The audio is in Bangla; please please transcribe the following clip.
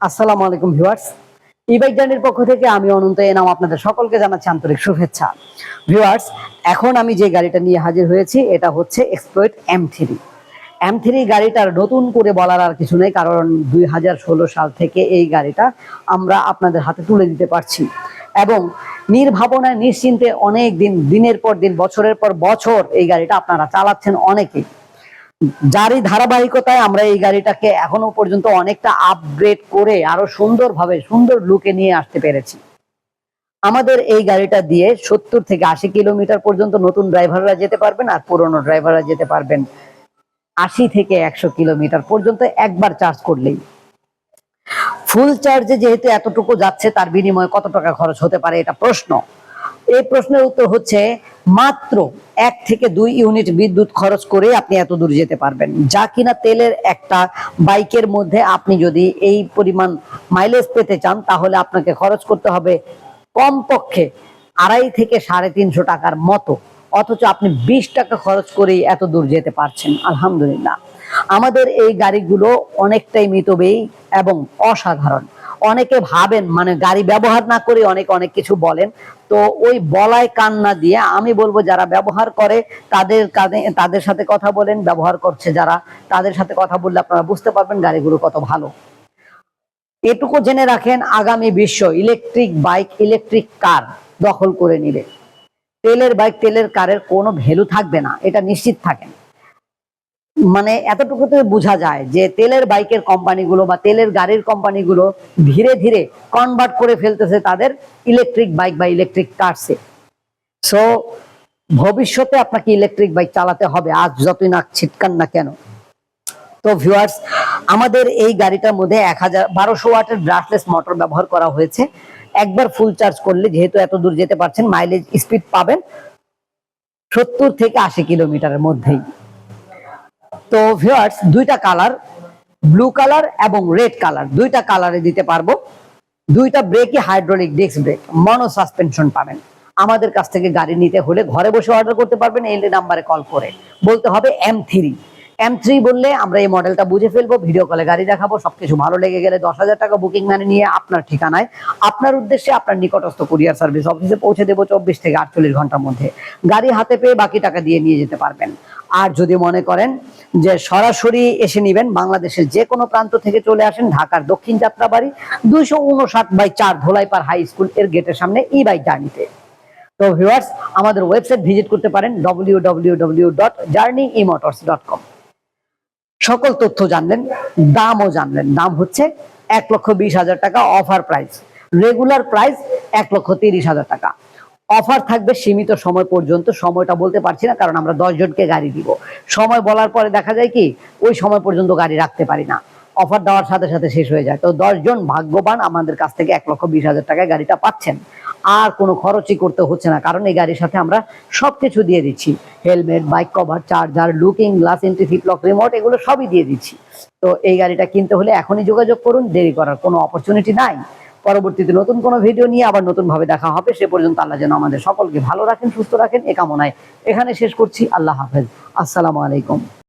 আসসালামু আলাইকুম ভিউয়ার্স। ইবাইক জার্নির পক্ষ থেকে আমি অনন্ত এনাম আপনাদের সকলকে জানাচ্ছি আন্তরিক শুভেচ্ছা। ভিউয়ার্স, এখন আমি যে গাড়িটা নিয়ে হাজির হয়েছি, এটা হচ্ছে এক্সপ্লোয়েট এম থ্রি এম থ্রি গাড়িটার নতুন করে বলার আর কিছু নেই, কারণ দুই হাজার ষোলো সাল থেকে এই গাড়িটা আমরা আপনাদের হাতে তুলে দিতে পারছি। এবং নির্ভাবনায়, নিশ্চিন্তে অনেক দিন, দিনের পর দিন, বছরের পর বছর এই গাড়িটা আপনারা চালাচ্ছেন অনেকেই। যারই ধারাবাহিকতায় আমরা এই গাড়িটাকে এখনও পর্যন্ত অনেকটা আপগ্রেড করে আরও সুন্দরভাবে, সুন্দর লুকে নিয়ে আসতে পেরেছি। আমাদের এই গাড়িটা দিয়ে সত্তর থেকে আশি কিলোমিটার পর্যন্ত নতুন ড্রাইভাররা যেতে পারবেন আর পুরনো ড্রাইভাররা যেতে পারবেন। আশি থেকে একশো কিলোমিটার পর্যন্ত একবার চার্জ করলেই। ফুল চার্জে যেহেতু এতটুকু যাচ্ছে, তার বিনিময়ে কত টাকা খরচ হতে পারে এটা প্রশ্ন। এই প্রশ্নের উত্তর হচ্ছে, মাত্র এক থেকে দুই ইউনিট বিদ্যুৎ খরচ করে আপনি এত দূর যেতে পারবেন। যা কিনা তেলের একটা বাইকের মধ্যে আপনি যদি এই পরিমাণ মাইলেজ পেতে চান, তাহলে আপনাকে খরচ করতে হবে কমপক্ষে আড়াই থেকে সাড়ে তিনশো টাকার মতো। অথচ আপনি বিশ টাকা খরচ করেই এত দূর যেতে পারছেন, আলহামদুলিল্লাহ। আমাদের এই গাড়িগুলো অনেকটাই মিতব্যয়ী এবং অসাধারণ। অনেকে ভাবেন মানে গাড়ি ব্যবহার না করে অনেক অনেক কিছু বলেন। তো ওই বলায় কান না দিয়ে আমি বলব, যারা ব্যবহার করে, তাদের তাদের সাথে কথা বলেন, ব্যবহার করছে যারা, তাদের সাথে কথা বললে আপনারা বুঝতে পারবেন গাড়িগুলো কত ভালো। এটুকু জেনে রাখেন, আগামী বিশ্ব ইলেকট্রিক বাইক, ইলেকট্রিক কার দখল করে নিবে। তেলের বাইক, তেলের কারের কোনো ভ্যালু থাকবে না, এটা নিশ্চিত থাকেন। মানে এতটুকুতে বোঝা যায় যে তেলের বাইকের কোম্পানিগুলো বা তেলের গাড়ির কোম্পানিগুলো ধীরে ধীরে কনভার্ট করে ফেলতেছে তাদের ইলেকট্রিক বাইক বা ইলেকট্রিক কারসে সো ভবিষ্যতে আপনাকে ইলেকট্রিক বাইক চালাতে হবে, আজ যতই না ছিটকান না কেন। তো ভিউয়ার্স আমাদের এই গাড়িটার মধ্যে এক হাজার বারোশো ওয়াটের ব্রাশলেস মোটর ব্যবহার করা হয়েছে। একবার ফুল চার্জ করলে যেহেতু এত দূর যেতে পারছেন মাইলেজ স্পিড পাবেন সত্তর থেকে আশি কিলোমিটারের মধ্যেই। তো ভিউয়ার্স দুইটা কালার ব্লু কালার এবং রেড কালার দুইটা কালারে দিতে পারব। দুইটা ব্রেকই hydraulic disc brake mono suspension পাবেন। আমাদের কাছ থেকে গাড়ি নিতে হলে ঘরে বসে অর্ডার করতে পারবেন, এই নাম্বারে কল করে। বলতে হবে এম থ্রি এম থ্রি বললে আমরা এই মডেলটা বুঝে ফেলব ভিডিও কলে গাড়ি দেখাবো, সবকিছু ভালো লেগে গেলে দশ হাজার টাকা বুকিং মানে নিয়ে আপনার ঠিকানায়। আপনার উদ্দেশ্যে আপনার নিকটস্থ কুরিয়ার সার্ভিস অফিসে পৌঁছে দেবো চব্বিশ থেকে আটচল্লিশ ঘণ্টার মধ্যে। গাড়ি হাতে পেয়ে বাকি টাকা দিয়ে নিয়ে যেতে পারবেন। আর যদি মনে করেন যে সরাসরি এসে নিবেন বাংলাদেশের যে কোনো প্রান্ত থেকে চলে আসেন, ঢাকার দক্ষিণ যাত্রাবাড়ি, দুইশো উনষাট বাই চার ধোলাইপার হাই স্কুলের গেটের সামনে ই বাই জার্নিতে। তো ভিউয়ার্স, আমাদের ওয়েবসাইট ভিজিট করতে পারেন W W W dot journey emotors dot com সকল তথ্য জানলেন, দামও জানলেন। দাম হচ্ছে এক লক্ষ বিশ হাজার টাকা অফার প্রাইস রেগুলার প্রাইস এক লক্ষ তিরিশ হাজার টাকা। অফার থাকবে সীমিত সময় পর্যন্ত। সময়টা বলতে পারছি না, কারণ আমরা জনকে গাড়ি দিব। সময় বলার পরে দেখা যায় কি, ওই সময় পর্যন্ত গাড়ি রাখতে পারি না। অফার দেওয়ার সাথে সাথে শেষ হয়ে যায়। তো দশ জন ভাগ্যবান আমাদের কাছ থেকে এক লক্ষ বিশ হাজার টাকায় গাড়িটা পাচ্ছেন। আর কোনো খরচই করতে হচ্ছে না, কারণ এই গাড়ির সাথে আমরা সব কিছু দিয়ে দিচ্ছি। Helmet, bike cover, charger, looking glass anti theft lock remote এগুলো সবই দিয়ে দিচ্ছি। তো এই গাড়িটা কিনতে হলে এখনই যোগাযোগ করুন, দেরি করার কোনো অপরচুনিটি নাই। পরবর্তীতে নতুন কোনো ভিডিও নিয়ে আবার নতুন ভাবে দেখা হবে। সে পর্যন্ত আল্লাহ যেন আমাদের সকলকে ভালো রাখেন, সুস্থ রাখেন। এ কামনায় এখানে শেষ করছি। আল্লাহ হাফেজ। আসসালামু আলাইকুম।